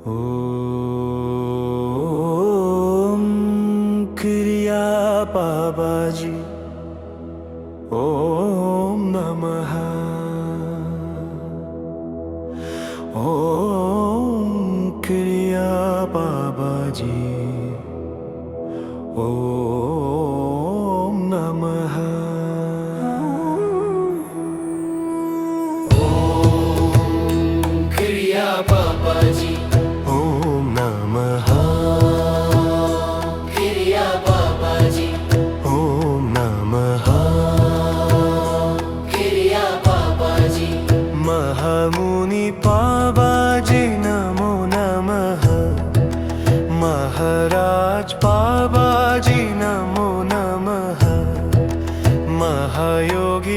ওম ক্রিয়া বাবাজি ওম নমঃ। ওম ক্রিয়া বাবাজি ওম নমঃ। ওম ক্রিয়া বাবাজি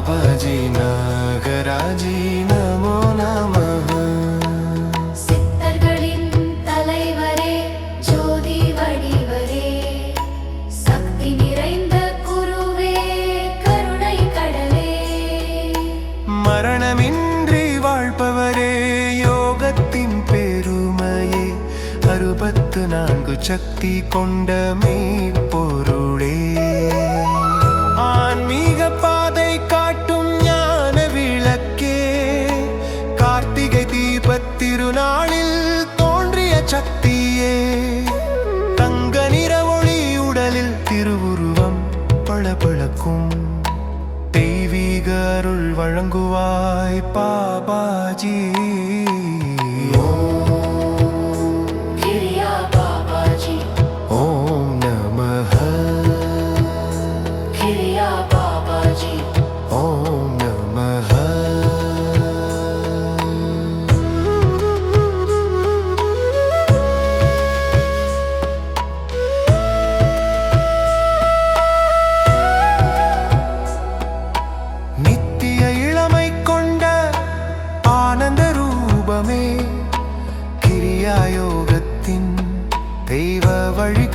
बाबाजी नागराजी नमो नमः சித்தர்களின் தலைவரே ஜோதி வடிவரே சக்தி நிறைந்த குருவே கருணை கடலே மரணமின்றி வாழ்பவரே யோகத்தின் பெருமையே அறுபத்து நான்கு சக்தி கொண்ட மெய்ப்பொருளே பளபளக்கும் தெய்வீக அருள் வழங்குவாய் பாபாஜி.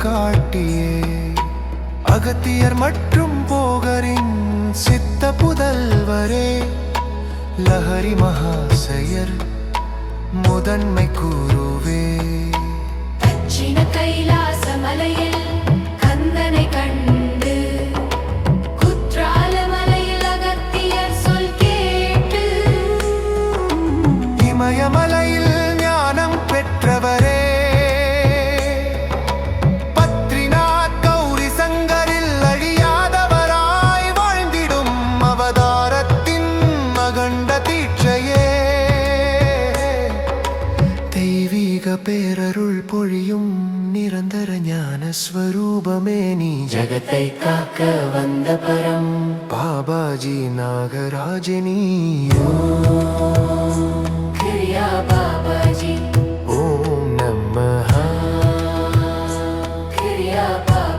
வழிகாட்டியே அகத்தியர் மற்றும் போகரின் சித்த புதல்வரே லஹரி மகாசயர் முதன்மை கூறுவே தட்சிண கைலாச மலையில் கந்தனை கண்டு குற்றால மலையில் அகத்தியர் சொல் கேட்டு. இமயமலையில் ஏக பேரருள் பொழியும் நிரந்தர ஞான ஸ்வரூபமே நீ. ஜகத்தை காக்க வந்த பரம். பாபாஜி நாகராஜினி. பாபாஜி. ஓம் நம்ம பாபா.